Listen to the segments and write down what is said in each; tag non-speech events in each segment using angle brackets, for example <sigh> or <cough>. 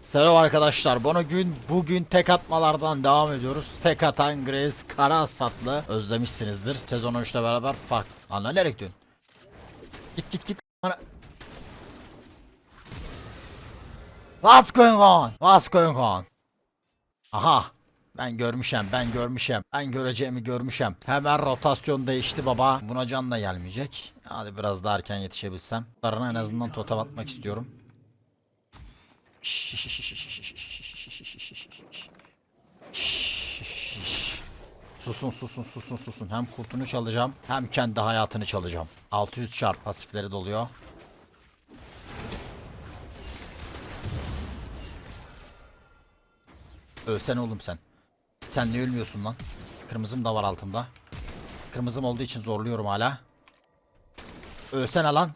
Selam arkadaşlar. Bunu gün bugün tek atmalardan devam ediyoruz. Tek atan Grace Karasatlı özlemişsinizdir. Sezon 3'te beraber fark. Ana nereye gidiyorsun? Git git git. What's going on? What's going on? Aha. Ben görmüşem, ben görmüşem. Ben göreceğimi görmüşem. Hemen rotasyon değişti baba. Buna can da gelmeyecek. Hadi biraz daha erken yetişebilsem. Larına en azından totem atmak istiyorum. Susun susun susun susun. Hem kurtunu çalacağım hem kendi hayatını çalacağım. 600 çarp pasifleri doluyor. Ölsen oğlum sen. Sen ne ölmüyorsun lan? Kırmızım da var altımda. Kırmızım olduğu için zorluyorum hala. Ölsene lan.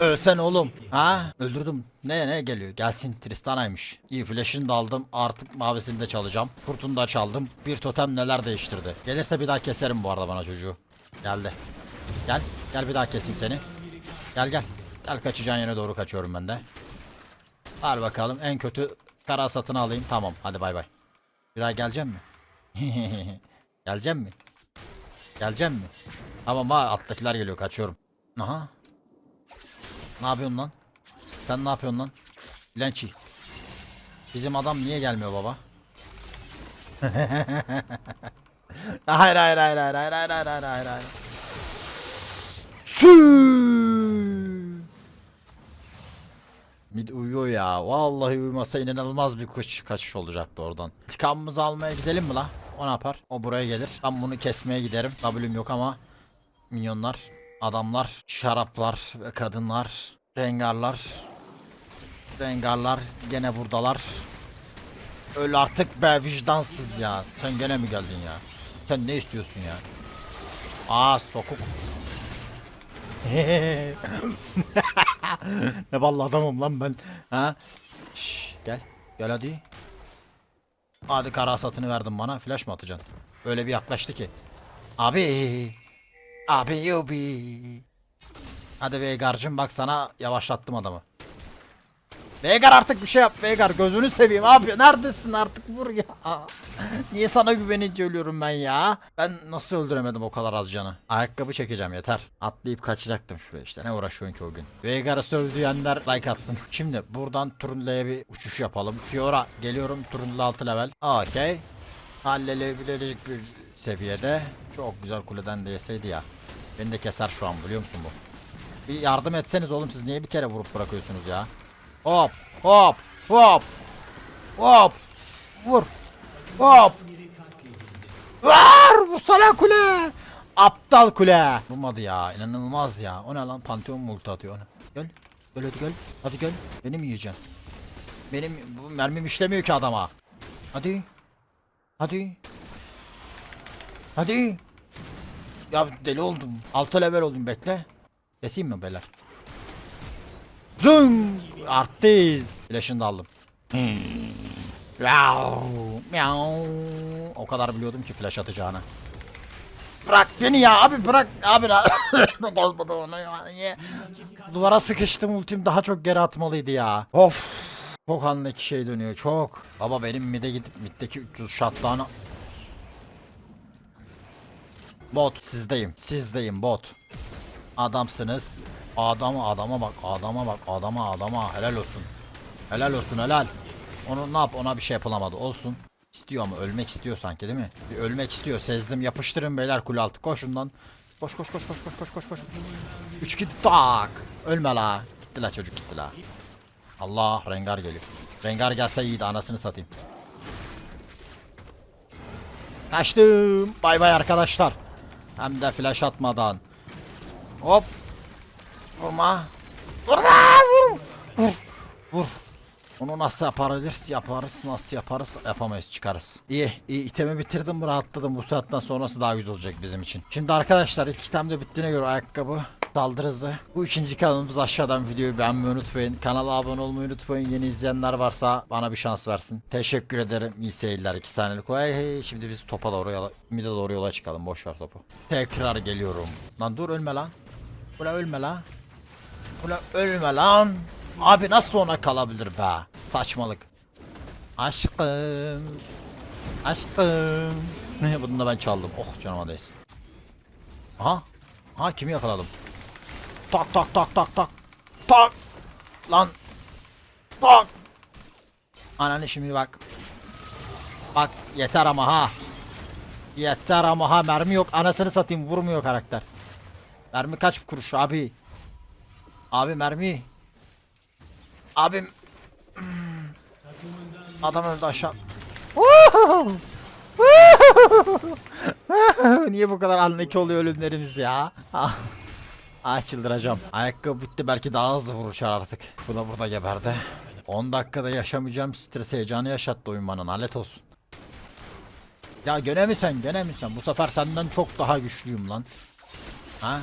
Ölsen oğlum. Ha? Öldürdüm. Ne ne geliyor? Gelsin Tristana'ymış. İyi flash'ını da aldım. Artık mavisini de çalacağım. Kurtunu da çaldım. Bir totem neler değiştirdi. Gelirse bir daha keserim bu arada bana çocuğu. Geldi. Gel. Gel bir daha keseyim seni. Gel gel. Gel kaçacağın yere doğru kaçıyorum ben de. Al bakalım. En kötü kara satını alayım. Tamam. Hadi bay bay. Bir daha geleceğim mi? <laughs> geleceğim mi? Geleceğim mi? Tamam ha alttakiler geliyor kaçıyorum. Aha. Ne yapıyorsun lan? Sen ne yapıyorsun lan? Lençi. Bizim adam niye gelmiyor baba? <laughs> hayır hayır hayır hayır hayır hayır hayır hayır hayır hayır. Mid uyuyor ya. Vallahi uyumasa inanılmaz bir kuş kaçış olacaktı oradan. İntikamımızı almaya gidelim mi la? O ne yapar? O buraya gelir. Ben bunu kesmeye giderim. W'm yok ama minyonlar, adamlar, şaraplar ve kadınlar, rengarlar. Rengarlar gene buradalar. Öl artık be vicdansız ya. Sen gene mi geldin ya? Sen ne istiyorsun ya? Aa sokuk. <laughs> ne ballı adamım lan ben. Ha? Şş, gel. Gel hadi. Hadi kara satını verdin bana. Flash mı atacaksın? Öyle bir yaklaştı ki. Abi. Abi yubi. Hadi Veigar'cım bak sana yavaşlattım adamı. Veigar artık bir şey yap Veigar gözünü seveyim abi neredesin artık vur ya. <laughs> Niye sana güvenince ölüyorum ben ya? Ben nasıl öldüremedim o kadar az canı? Ayakkabı çekeceğim yeter. Atlayıp kaçacaktım şuraya işte ne uğraşıyorsun ki o gün. Veigar'ı sövdüyenler like atsın. <laughs> Şimdi buradan Trundle'ye bir uçuş yapalım. Fiora geliyorum Trundle 6 level. Okey. Hallelebilecek bir seviyede. Çok güzel kuleden de yeseydi ya. Beni de keser şu an biliyor musun bu? Bir yardım etseniz oğlum siz niye bir kere vurup bırakıyorsunuz ya? Hop hop hop. Hop. Vur. Hop. Var bu sana kule. Aptal kule. Vurmadı ya inanılmaz ya. O ne lan pantheon multi atıyor ona Gel gel hadi gel hadi gel. Beni mi yiyeceksin? Benim bu mermim işlemiyor ki adama. Hadi Hadi. Hadi Ya deli oldum 6 level oldum bekle Keseyim mi beyler Zoom! Artist. Flash'ını da aldım. Miau, miau. O kadar biliyordum ki flash atacağını. Bırak beni ya abi bırak abi. Olmadı ona ya. Duvara sıkıştım ultim daha çok geri atmalıydı ya. Of. Çok anlık şey dönüyor çok. Baba benim mid'e gidip mid'deki 300 shotdown'ı Bot sizdeyim. Sizdeyim bot. Adamsınız. Adama adama bak adama bak adama adama helal olsun. Helal olsun helal. Onu ne yap ona bir şey yapılamadı olsun. İstiyor ama ölmek istiyor sanki değil mi? Bir ölmek istiyor sezdim yapıştırın beyler kule altı koşun lan. Koş koş koş koş koş koş koş koş. 3 2 tak. Ölme la. Gitti la çocuk gitti la. Allah Rengar geliyor. Rengar gelse iyiydi anasını satayım. Kaçtım. Bay bay arkadaşlar. Hem de flash atmadan. Hop. Vurma. Vurma. Vur. Vur. Vur. Onu nasıl yaparız? Yaparız. Nasıl yaparız? Yapamayız. Çıkarız. İyi. iyi. itemi bitirdim. Rahatladım. Bu saatten sonrası daha güzel olacak bizim için. Şimdi arkadaşlar ilk item de bittiğine göre ayakkabı saldırı hızı. Bu ikinci kanalımız aşağıdan videoyu beğenmeyi unutmayın. Kanala abone olmayı unutmayın. Yeni izleyenler varsa bana bir şans versin. Teşekkür ederim. İyi seyirler. 2 saniyelik. Hey, hey. Şimdi biz topa doğru yola, mide doğru yola çıkalım. Boş ver topu. Tekrar geliyorum. Lan dur ölme lan. Ula ölme lan. Ula ölme lan. Abi nasıl ona kalabilir be? Saçmalık. Aşkım. Aşkım. Ne <laughs> bunu da ben çaldım. Oh canıma değsin. Aha. Aha kimi yakaladım? Tak tak tak tak tak. Tak. Lan. Tak. Ananı şimdi bak. Bak yeter ama ha. Yeter ama ha mermi yok. Anasını satayım vurmuyor karakter. Mermi kaç kuruş abi? Abi mermi. Abim. <clears throat> Adam öldü aşağı. <laughs> Niye bu kadar anlaki oluyor ölümlerimiz ya? <laughs> Ay çıldıracağım. Ayakkabı bitti belki daha hızlı vuruşar artık. Bu da burada geberdi. 10 dakikada yaşamayacağım stres heyecanı yaşattı oyun bana lanet olsun. Ya gene mi sen gene mi sen? Bu sefer senden çok daha güçlüyüm lan. Ha?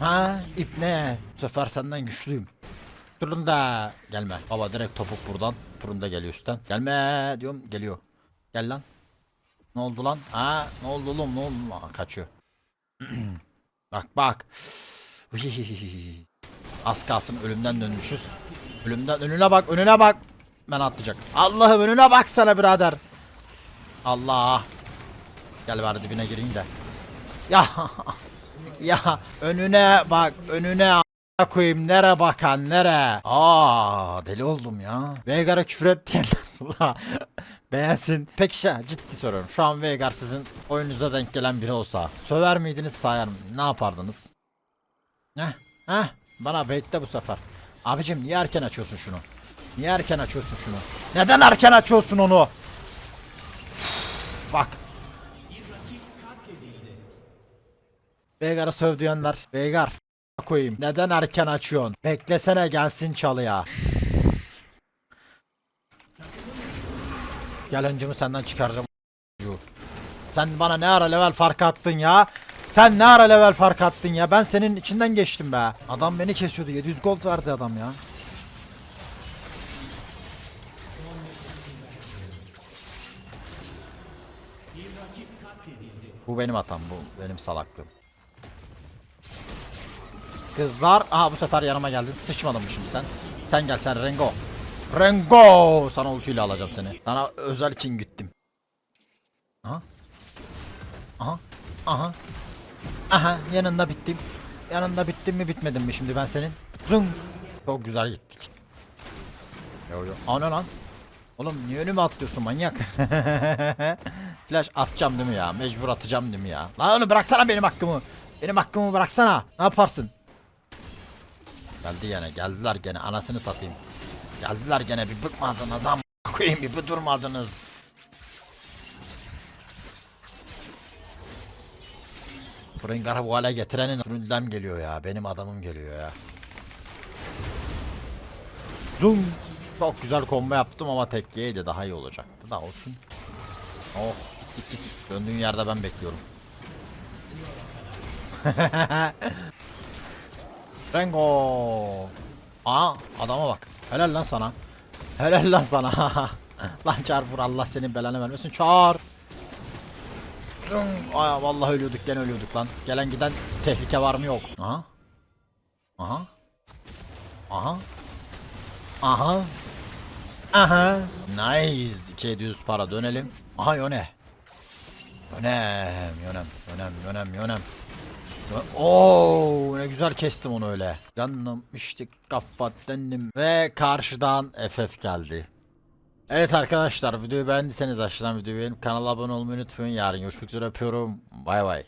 Ha ip ne? Bu sefer senden güçlüyüm. Turunda gelme. Baba direkt topuk buradan. Turunda geliyor üstten. Gelme diyorum geliyor. Gel lan. Ne oldu lan? Ha ne oldu oğlum ne oldu? Aa, kaçıyor. <clears throat> bak bak. Az kalsın ölümden dönmüşüz. Ölümden önüne bak önüne bak. Ben atlayacak. Allah'ım önüne baksana birader. Allah. Gel bari dibine gireyim de. Ya <laughs> ya önüne bak önüne koyayım nere bakan nere? Aa deli oldum ya. Veigar'a küfür ettiler. <laughs> Beğensin. Peki şey ciddi soruyorum. Şu an Veigar sizin oyununuza denk gelen biri olsa söver miydiniz sayar mı? Ne yapardınız? Heh, heh. Bana baitte bu sefer. Abicim niye erken açıyorsun şunu? Niye erken açıyorsun şunu? Neden erken açıyorsun onu? Bak. Veigar'a söv diyenler. Veigar. koyayım. Neden erken açıyorsun? Beklesene gelsin çalıya. Gel öncümü senden çıkaracağım. Sen bana ne ara level fark attın ya? Sen ne ara level fark attın ya? Ben senin içinden geçtim be. Adam beni kesiyordu. 700 gold verdi adam ya. Bu benim hatam bu benim salaklığım. Kızlar aha bu sefer yanıma geldin sıçmadın mı şimdi sen? Sen gel sen Rengo. Rengo! Sana ultiyle alacağım seni. Sana özel için gittim. Aha. Aha. Aha. Aha yanında bittim. Yanında bittim mi bitmedim mi şimdi ben senin? Zung. Çok güzel gittik. Yo yo. Ana lan. Oğlum niye önüme atlıyorsun manyak? <laughs> Flash atacağım değil mi ya? Mecbur atacağım değil mi ya? Lan onu bıraksana benim hakkımı. Benim hakkımı bıraksana. Ne yaparsın? Geldi yine geldiler gene anasını satayım. Geldiler gene bir bıkmadın adam <laughs> koyayım bir, durmadınız. Fringar'ı bu hale getirenin Ründem geliyor ya. Benim adamım geliyor ya. Zoom. Çok güzel combo yaptım ama tek yiydi daha iyi olacaktı da olsun. Oh git <laughs> git. Döndüğün yerde ben bekliyorum. <laughs> Rengo. Aa adama bak. Helal lan sana. Helal lan sana. <laughs> lan çağır vur Allah senin belanı vermesin. Çağır. Aa vallahi ölüyorduk gene ölüyorduk lan. Gelen giden tehlike var mı yok. Aha. Aha. Aha. Aha. Aha. Nice. 200 para dönelim. Aha yöne. Yönem, yönem, yönem, yönem, yönem. Oo ne güzel kestim onu öyle. Canım işte kapat dendim ve karşıdan FF geldi. Evet arkadaşlar videoyu beğendiyseniz aşağıdan videoyu beğenip kanala abone olmayı unutmayın. Yarın görüşmek üzere öpüyorum. Bay bay.